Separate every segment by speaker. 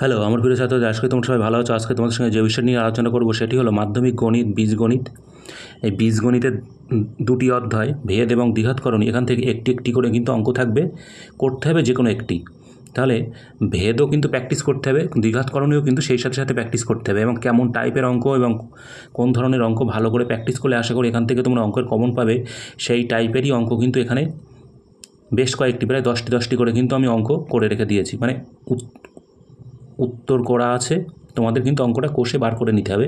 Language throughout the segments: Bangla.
Speaker 1: হ্যালো আমার প্রিয় ছাত্রদের আজকে তোমরা সবাই ভালো আছো? আজকে তোমাদের সঙ্গে যে বিষয় নিয়ে আলোচনা করব সেটি হলো মাধ্যমিক গণিত, বীজগণিত। এই বীজগণিতের দুটি অধ্যায়, ভেদ এবং দ্বিঘাতকরণ এখান থেকে একটি একটি করে কিন্তু অঙ্ক থাকবে, করতে হবে যে কোনো একটি। তাহলে ভেদও কিন্তু প্র্যাকটিস করতে হবে দ্বিঘাতকরণীয় কিন্তু সেই সাথে সাথে প্র্যাকটিস করতে হবে এবং কেমন টাইপের অঙ্ক এবং কোন ধরনের অঙ্ক ভালো করে প্র্যাকটিস করলে আশা করি এখান থেকে তোমরা অঙ্কের কমন পাবে, সেই টাইপেরই অঙ্ক কিন্তু এখানে বেশ কয়েকটি, প্রায় দশটি দশটি করে কিন্তু আমি অঙ্ক করে রেখে দিয়েছি। মানে উত্তর করা আছে। তোমাদের কিন্তু অঙ্কটা কষে বার করে নিতে হবে।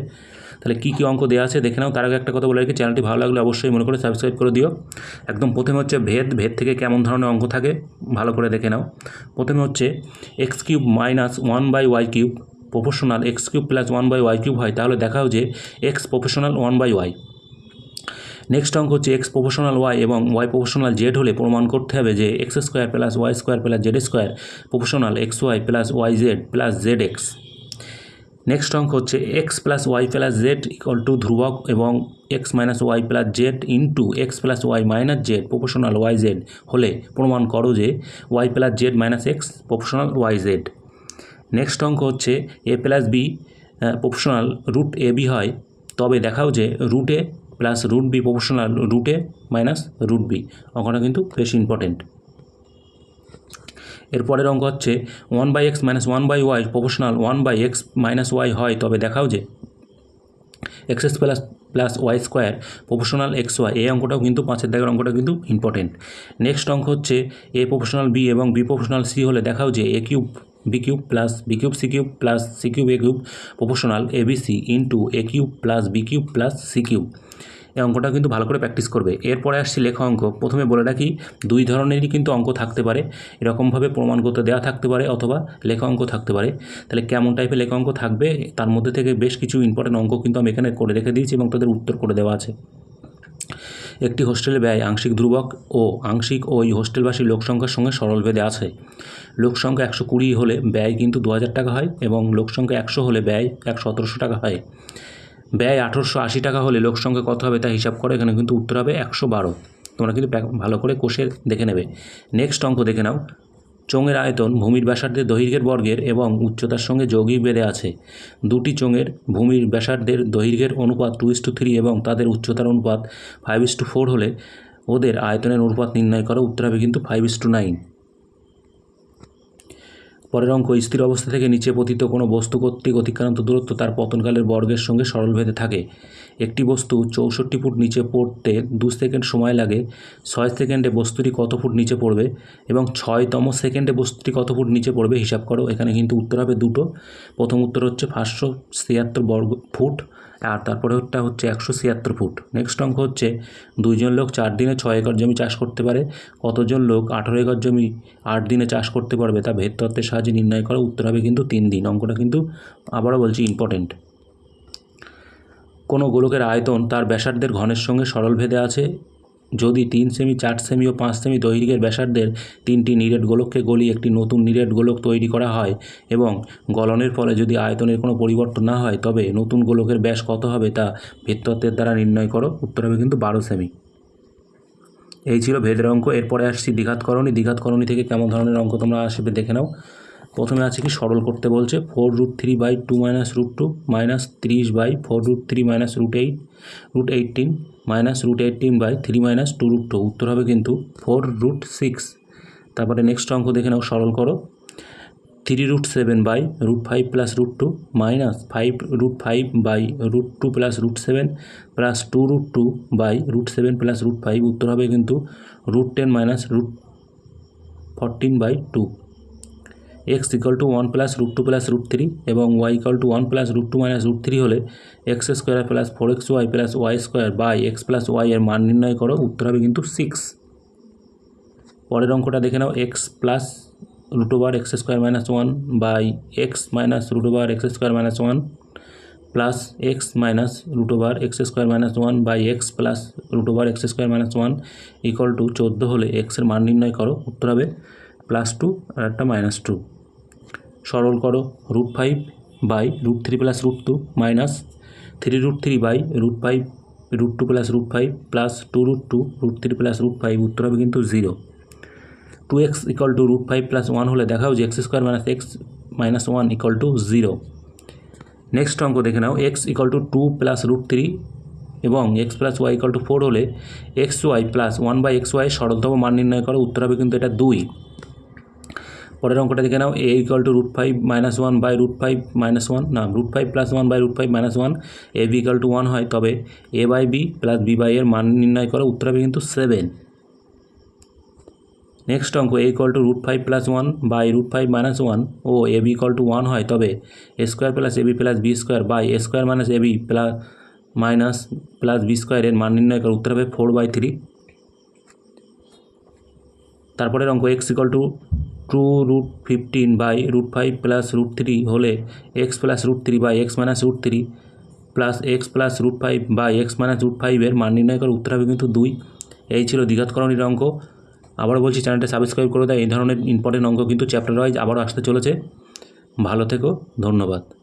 Speaker 1: তাহলে কী কী অঙ্ক দেওয়া আছে দেখে নাও। তার আগে একটা কথা বলে রাখি, চ্যানেলটি ভালো লাগলে অবশ্যই মনে করে সাবস্ক্রাইব করে দিও। একদম প্রথমে হচ্ছে ভেদ ভেদ থেকে কেমন ধরনের অঙ্ক থাকে ভালো করে দেখে নাও। প্রথমে হচ্ছে X cube minus one by Y cube proportional X cube plus one by Y cube হয়। তাহলে দেখাও যে X proportional one by Y next অঙ্ক হচ্ছে এক্স প্রফেশনাল ওয়াই এবং ওয়াই প্রফেশনাল জেড হলে প্রমাণ করতে হবে যে X square plus Y square plus Z square proportional X Y plus Y Z plus Z X next অঙ্ক হচ্ছে X plus Y plus Z equal to ধ্রুবক এবং X minus Y plus Z into X plus Y minus Z proportional Y Z হলে প্রমাণ করো যে Y plus Z minus X proportional Y Z next অঙ্ক হচ্ছে A plus B proportional root A B হয়। তবে দেখাও যে root plus root B proportional root minus root B অঙ্কটা কিন্তু বেশ ইম্পর্টেন্ট এরপরের অঙ্ক হচ্ছে one by X minus one by Y proportional one by X minus Y হয়, তবে দেখাও যে X S plus plus Y square proportional X Y এই অঙ্কটাও কিন্তু পাঁচের দাগের অঙ্কটা কিন্তু ইম্পর্টেন্ট নেক্সট অঙ্ক হচ্ছে এ প্রফেশনাল বি এবং বি প্রফেশনাল সি হলে দেখাও যে A cube B cube plus B cube C cube plus C cube A cube proportional C into A cube plus B cube plus C cube এই অঙ্কটা কিন্তু ভালো করে প্র্যাকটিস করবে। এরপরে আসছি লেখা অঙ্ক। প্রথমে বলে রাখি, দুই ধরনেরই কিন্তু অঙ্ক থাকতে পারে। এরকমভাবে প্রমাণ করতে দেওয়া থাকতে পারে অথবা লেখা অঙ্ক থাকতে পারে। তাহলে কেমন টাইপের লেখা অঙ্ক থাকবে? তার মধ্যে থেকে বেশ কিছু ইম্পর্টেন্ট অঙ্ক কিন্তু আমি এখানে করে রেখে দিয়েছি এবং তাদের উত্তর করে দেওয়া আছে। একটি হোস্টেলে ব্যয় আংশিক ধ্রুবক ও আংশিক ওই হোস্টেলবাসী লোকসংখ্যার সঙ্গে সরলভেদে আছে। লোকসংখ্যা একশো কুড়ি হলে ব্যয় কিন্তু দু হাজার টাকা হয় এবং লোকসংখ্যা একশো হলে ব্যয় এক সতেরোশো টাকা হয়। ব্যয় আঠেরোশো আশি টাকা হলে লোকসংখ্যা কত হবে তা হিসাব করে, এখানে কিন্তু উত্তর হবে একশো বারো। তোমরা কিন্তু ভালো করে কোষে দেখে নেবে। নেক্সট অঙ্ক দেখে নাও। চোঙের আয়তন ভূমির ব্যাসার্ধের দৈর্ঘ্যের বর্গের এবং উচ্চতার সঙ্গে যৌগিক বেড়ে আছে। দুটি চোঙের ভূমির ব্যাসার্ধের দৈর্ঘ্যের অনুপাত টু ইস টু থ্রি এবং তাদের উচ্চতার অনুপাত ফাইভ ইস টু ফোর হলে ওদের আয়তনের অনুপাত নির্ণয় করা উত্তর হবে কিন্তু ফাইভ ইস টু নাইন পরের অঙ্ক, স্থির অবস্থা থেকে নিচে পতিত কোনো বস্তু কর্তৃক অতিক্রান্ত দূরত্ব তার পতনকালের বর্গের সঙ্গে সরলভেদে থাকে। একটি বস্তু চৌষট্টি ফুট নিচে পড়তে দু সেকেন্ড সময় লাগে, ছয় সেকেন্ডে বস্তুটি কত ফুট নিচে পড়বে এবং ছয়তম সেকেন্ডে বস্তুটি কত ফুট নিচে পড়বে হিসাব করো, এখানে কিন্তু উত্তর হবে দুটো। প্রথম উত্তর হচ্ছে পাঁচশো ছিয়াত্তর বর্গ ফুট আর তারপরেরটা হচ্ছে একশো ছিয়াত্তর ফুট। নেক্সট অঙ্ক হচ্ছে দুইজন লোক চার দিনে ছয় একর জমি চাষ করতে পারে, কতজন লোক আঠেরো একর জমি আট দিনে চাষ করতে পারবে তা ভেদ তত্ত্বের সাহায্যে নির্ণয় করা, উত্তর হবে কিন্তু তিন দিন। অঙ্কটা কিন্তু আবারও বলছি ইম্পর্টেন্ট কোনো গোলকের আয়তন তার ব্যাসার্ধের ঘনের সঙ্গে সরলভেদে আছে। যদি তিন সেমি, চার সেমি ও পাঁচ সেমি দৈর্ঘ্যের ব্যাসার্ধের তিনটি নিরেট গোলককে গলিয়ে একটি নতুন নিরেট গোলক তৈরি করা হয় এবং গলনের ফলে যদি আয়তনের কোনো পরিবর্তন না হয়, তবে নতুন গোলকের ব্যাস কত হবে তা ভেদতত্ত্বের দ্বারা নির্ণয় করো। উত্তর হবে কিন্তু বারো সেমি। এই ছিল ভেদের অঙ্ক। এরপরে আসছি দ্বিঘাতকরণী। দ্বিঘাতকরণী থেকে কেমন ধরনের অঙ্ক তোমরা আসবে দেখে নাও। প্রথমে আছে কি সরল করতে বলছে four root three by two minus root two minus তিরিশ by four root three minus root eight, root eighteen minus root eighteen by three minus two root two. উত্তর হবে কিন্তু ফোর রুট সিক্স। তারপরে নেক্সট অঙ্ক দেখে নাও, সরল করো। Three root seven by root five plus root two minus five root five by root two plus root seven plus two root two by root seven plus root five. উত্তর হবে কিন্তু root ten minus root fourteen by two. X equal to one plus root two plus root three এবং Y equal to one plus root two minus root three হলে X square plus four X Y plus Y square by X plus Y এর মান নির্ণয় করো, উত্তর হবে কিন্তু সিক্স পরের অঙ্কটা দেখে নাও X plus root over X square minus one by X minus root over X square minus one plus X minus root over X square minus one by X plus root over X square minus one equal to চোদ্দ হলে এক্সের মান নির্ণয় করো, উত্তর হবে প্লাস টু আর একটা মাইনাস টু সরল করো root five by root three plus root two minus three root three by root five root two plus root five plus two root two root three plus root five উত্তর হবে কিন্তু zero two X equal to root five plus one হলে দেখাও যে X square minus X minus one equal to zero next অঙ্ক দেখে নাও X equal to two plus root three এবং X plus Y equal to four হলে X Y plus one by X Y সরলতম মান নির্ণয় করো, উত্তর হবে কিন্তু এটা দুই। পরের অঙ্কটা দেখে নাও A equal to root five minus one by root five minus one না root five plus one by root five minus one A B equal to one হয়, তবে A by B plus B by এর মান নির্ণয় করো, উত্তর হবে কিন্তু সেভেন নেক্সট অঙ্ক A equal to root five plus one by root five minus one O A B equal to one হয়, তবে A square plus A B plus B square by A square minus A B plus minus plus B স্কোয়ারের মান নির্ণয় করে, উত্তর হবে ফোর বাই থ্রি তারপরের অঙ্ক X equal to two root fifteen by root five plus root three হলে X plus root three by X minus root three plus X plus root five by X minus root ফাইভের মান নির্ণয় করে উত্তর হবে কিন্তু দুই। এই ছিল দ্বিঘাতকরণীর অঙ্ক। আবার বলছি চ্যানেলটা সাবস্ক্রাইব করে দেয় এই ধরনের ইম্পর্টেন্ট অঙ্ক কিন্তু চ্যাপ্টার ওয়াইজ আবারও আসতে চলেছে। ভালো থেকো। ধন্যবাদ।